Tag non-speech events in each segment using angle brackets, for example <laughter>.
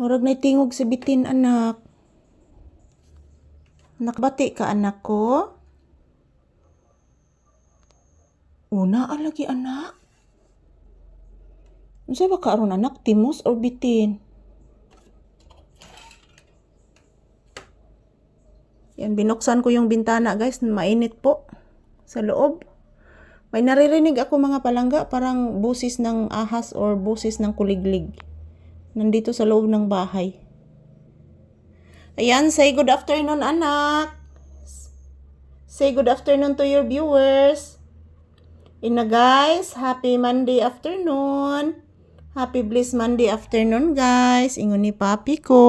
Murag na tingog si bitin anak. Nakbati ka anak ko? Una alagi anak. Unsa ba ka aron anak timos or bitin? Yan binuksan ko yung bintana guys, mainit po sa loob. May naririnig ako mga palangga, parang busis ng ahas or busis ng kuliglig. Nandito sa loob ng bahay. Ayan, say good afternoon anak. Say good afternoon to your viewers. Ina guys, happy Monday afternoon. Happy blessed Monday afternoon guys. Ingon ni papi ko.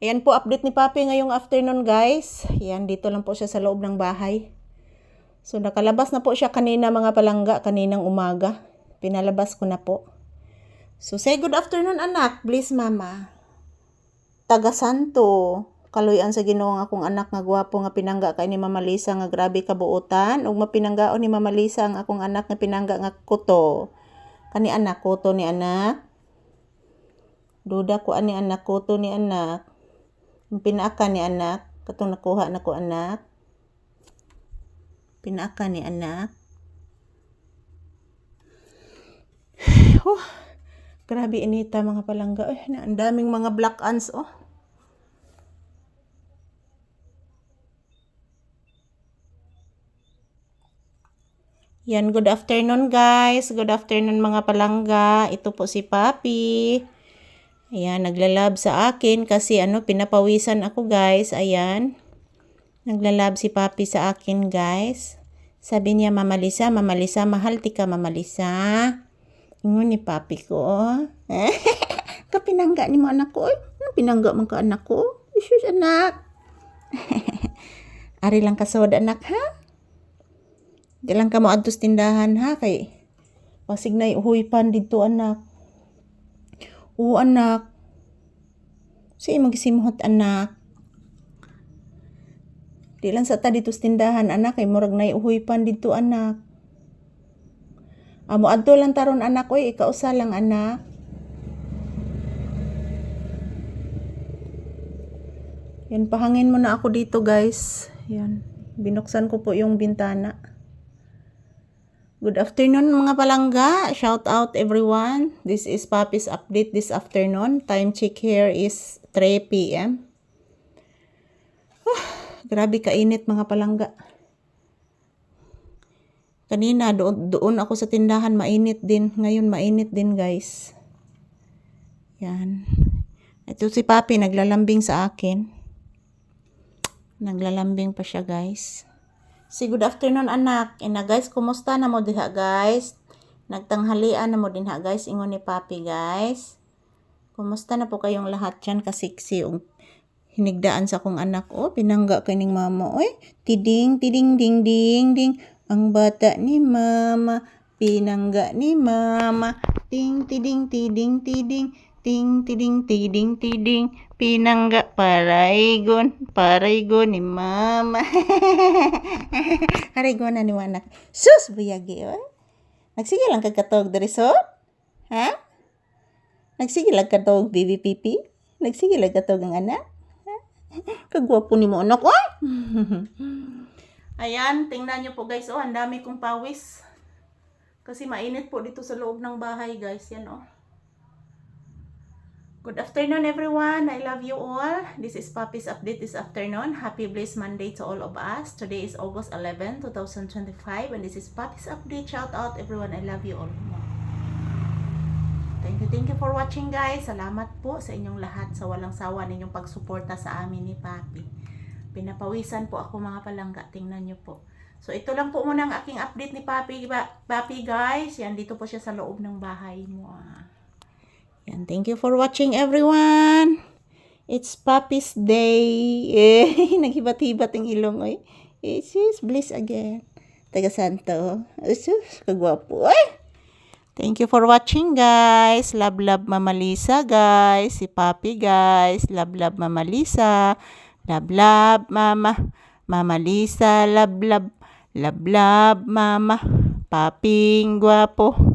Ayan po, update ni papi ngayong afternoon guys. Ayan, dito lang po siya sa loob ng bahay. So nakalabas na po siya kanina mga palangga, kaninang umaga. Pinalabas ko na po. So say good afternoon anak, please mama. Taga Santo. Kaluyan sa Ginoo nga akong anak nga gwapo nga pinangga kay ni Mama Lisa nga grabe kabuotan ug mapinanggaon ni Mama Lisa ang akong anak nga pinangga nga kuto. Kani anak kuto ni anak. Duda ko ani anak kuto ni anak. Pinaaka ni anak katong nakuha na ko anak. Pinaaka ni anak. <sighs> Huh, grabe inita mga palangga. Na, ang daming mga black ants oh. Yan, good afternoon guys. Good afternoon mga palangga. Ito po si Papi. Ayan, naglalab sa akin kasi ano, pinapawisan ako guys. Ayan. Naglalab si Papi sa akin guys. Sabi niya, Mama Lisa, Mama Lisa, mahal ti ka, Mama Lisa. Ingon ni Papi ko. <laughs> Kapinangga ni mo anak ko. Ay, ano pinangga man ka anak ko? Isus anak. <laughs> Ari lang kasod anak ha? Di ka mo adtos tindahan ha kay pasig na uhuy pan dito anak. Oo anak. Si magsimhot anak. Di lang sa ta dito tindahan anak kay murag na uhuy pan dito anak. Amo adto lang taron anak oy ikausa lang anak. Yan, pahangin mo na ako dito guys. Yan, binuksan ko po yung bintana. Good afternoon mga palangga. Shout out everyone. This is Papi's update this afternoon. Time check here is 3 p.m. <sighs> Grabe kainit mga palangga. Kanina doon, doon ako sa tindahan mainit din. Ngayon mainit din guys. Yan. Ito si Papi naglalambing sa akin. Naglalambing pa siya guys. Si good afternoon anak. Ina guys, kumusta na mo diha guys? Nagtanghalian na mo din ha guys. Ingon ni Papi guys. Kumusta na po kayong lahat dyan kasiksi yung hinigdaan sa akong anak. Oh, pinangga kaning mama. Oy, tiding, tiding, ding, ding, ding. Ang bata ni mama. Pinangga ni mama. Ting, tiding, tiding, tiding. Ting, tiding, tiding, tiding. Pinangga paraygon. Paraygon ni mama. <laughs> Paraygon na ni anak. Sus, buyagi. Oy. Nagsige lang kagkatog dari so? Ha? Nagsige lang katog baby pipi? Nagsige lang katog ang anak? <laughs> Kagwapo ni mo anak, oy! <laughs> Ayan, tingnan nyo po guys, oh, ang dami kong pawis. Kasi mainit po dito sa loob ng bahay guys, yan oh. Good afternoon everyone, I love you all. This is Papi's update this afternoon. Happy blessed Monday to all of us. Today is August 11, 2025 and this is Papi's update. Shout out everyone, I love you all. Thank you, thank you for watching guys. Salamat po sa inyong lahat sa walang sawa ninyong pagsuporta sa amin ni Papi. Pinapawisan po ako mga palangga. Tingnan nyo po. So ito lang po muna ang aking update ni Papi, Papi guys. Yan, dito po siya sa loob ng bahay mo. Ah. Yan, thank you for watching everyone. It's Papi's Day. <laughs> Eh, naghibat-hibat ang ilong. Oy. Jesus, bliss again. Taga Santo. Jesus, kagwapo. Ay! Thank you for watching, guys. Love, love, Mama Lisa, guys. Si Papi, guys. Love, love, Mama Lisa. Love, Mama. Mama Lisa. Love, love, Mama. Paping, gwapo.